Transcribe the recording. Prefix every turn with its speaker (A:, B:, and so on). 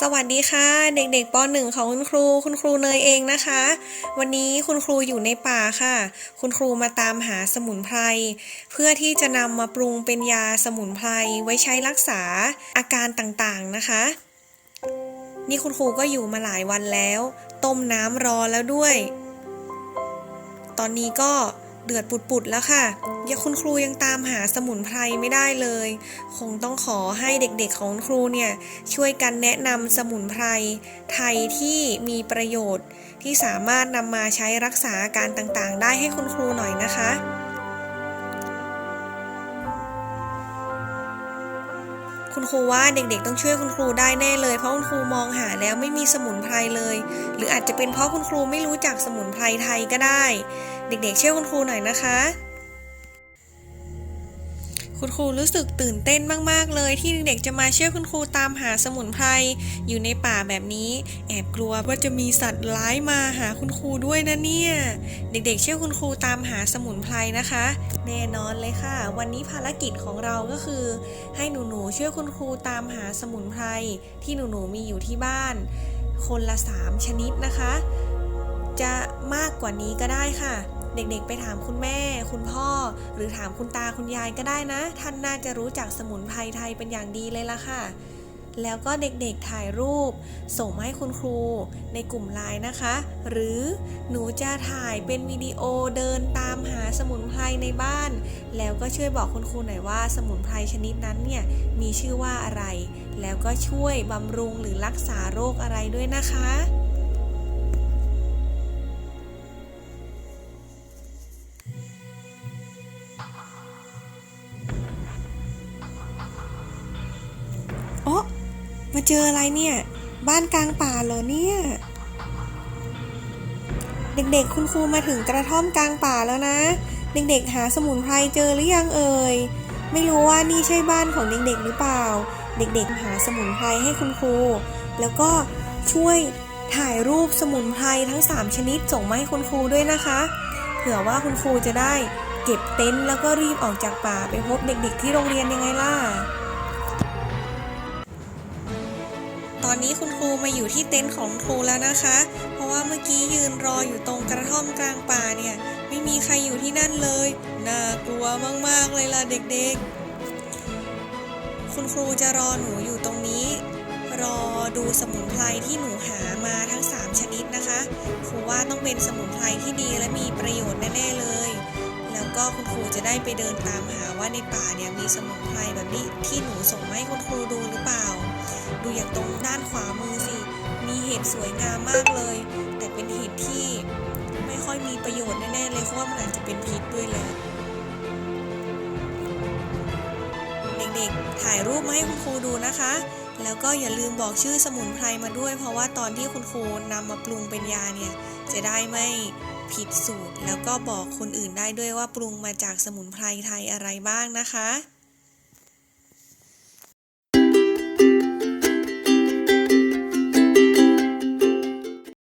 A: สวัสดีค่ะ เด็กๆป .1 ของคุณครู คุณครูเนยเองนะคะ วันนี้คุณครูอยู่ในป่าค่ะ คุณครูมาตามหาสมุนไพรเพื่อที่จะนำมาปรุงเป็นยาสมุนไพรไว้ใช้รักษาอาการต่างๆนะคะ นี่คุณครูก็อยู่มาหลายวันแล้ว ต้มน้ำรอแล้วด้วย ตอนนี้ก็ เดือดปุดๆแล้วค่ะยังคุณครูยังตามหาสมุนไพรไม่ได้เลย คงต้องขอให้เด็กๆของคุณครูเนี่ยช่วยกันแนะนำสมุนไพรไทยที่มีประโยชน์ ที่สามารถนำมาใช้รักษาอาการต่างๆ ได้ให้คุณครูหน่อยนะคะ คุณครูว่าเด็กๆ ต้องช่วยคุณครูได้แน่เลย เพราะคุณครูมองหาแล้วไม่มีสมุนไพรเลย หรืออาจจะเป็นเพราะคุณครูไม่รู้จักสมุนไพรไทยก็ได้ เด็กๆช่วยคุณครูหน่อยนะคะ คุณครูรู้สึกตื่นเต้นมากๆ เลย ที่เด็กๆจะมาเช่วยคุณครูตามหาสมุนไพรอยู่ในป่าแบบนี้ แอบกลัวว่าจะมีสัตว์ร้ายมาหาคุณครูด้วยนะเนี่ย เด็กๆ เช่วยคุณครูตามหาสมุนไพรนะคะ แน่นอนเลยค่ะ วันนี้ภารกิจของเราก็คือ ให้หนูๆเช่วยคุณครูตามหาสมุนไพรที่หนูๆมีอยู่ที่บ้าน คนละ 3 ชนิดนะคะ จะมากกว่านี้ก็ได้ค่ะ เด็กๆ ไปถามคุณแม่ คุณพ่อ หรือถามคุณตาคุณยายก็ได้นะ ท่านน่าจะรู้จักสมุนไพรไทยเป็นอย่างดีเลยล่ะค่ะ แล้วก็เด็กๆถ่ายรูป ส่งให้คุณครูในกลุ่มไลน์นะคะ หรือหนูจะถ่ายเป็นวิดีโอเดินตามหาสมุนไพรในบ้าน แล้วก็ช่วยบอกคุณครูหน่อยว่าสมุนไพรชนิดนั้นเนี่ยมีชื่อว่าอะไร แล้วก็ช่วยบำรุงหรือรักษาโรคอะไรด้วยนะคะ โอ๊ะมาเจออะไรเนี่ย บ้านกลางป่าเหรอเนี่ย เด็กๆ คุณครูมาถึงกระท่อมกลางป่าแล้วนะ เด็กๆ หาสมุนไพรเจอหรือยังเอ่ย ไม่รู้ว่านี่ใช่บ้านของเด็กๆ หรือเปล่า เด็กๆ หาสมุนไพรให้คุณครู แล้วก็ช่วยถ่ายรูปสมุนไพรทั้ง 3 ชนิดส่งมาให้คุณครูด้วยนะคะ เผื่อว่าคุณครูจะได้เก็บเต็นท์แล้วก็รีบออกจากป่าไปพบเด็กๆ ที่โรงเรียนยังไงล่ะ นี้คุณครูมาอยู่ที่เต็นท์ของครูแล้วนะคะ เพราะว่าเมื่อกี้ยืนรออยู่ตรงกระท่อมกลางป่าเนี่ย ไม่มีใครอยู่ที่นั่นเลย น่ากลัวมากๆเลยล่ะเด็กๆ คุณครูจะรอหนูอยู่ตรงนี้ รอดูสมุนไพรที่หนูหามาทั้ง 3 ชนิดนะคะ ครูว่าต้องเป็นสมุนไพรที่ดีและมีประโยชน์แน่ๆเลย แล้วก็คุณครูจะได้ไปเดินตามหาว่าในป่าเนี่ยมีสมุนไพรแบบนี้ที่หนูส่งมาให้คุณครูดูหรือเปล่า อย่างตรงด้านขวามือสิ มีเห็ดสวยงามมากเลย แต่เป็นเห็ดที่ไม่ค่อยมีประโยชน์แน่ๆเลยเพราะว่ามันอาจจะเป็นพิษด้วยแหละเด็กๆ ถ่ายรูปมาให้คุณครูดูนะคะ แล้วก็อย่าลืมบอกชื่อสมุนไพรมาด้วย เพราะว่าตอนที่คุณครูนำมาปรุงเป็นยาเนี่ย จะได้ไม่ผิดสูตร แล้วก็บอกคนอื่นได้ด้วยว่าปรุงมาจากสมุนไพรไทยอะไรบ้างนะคะ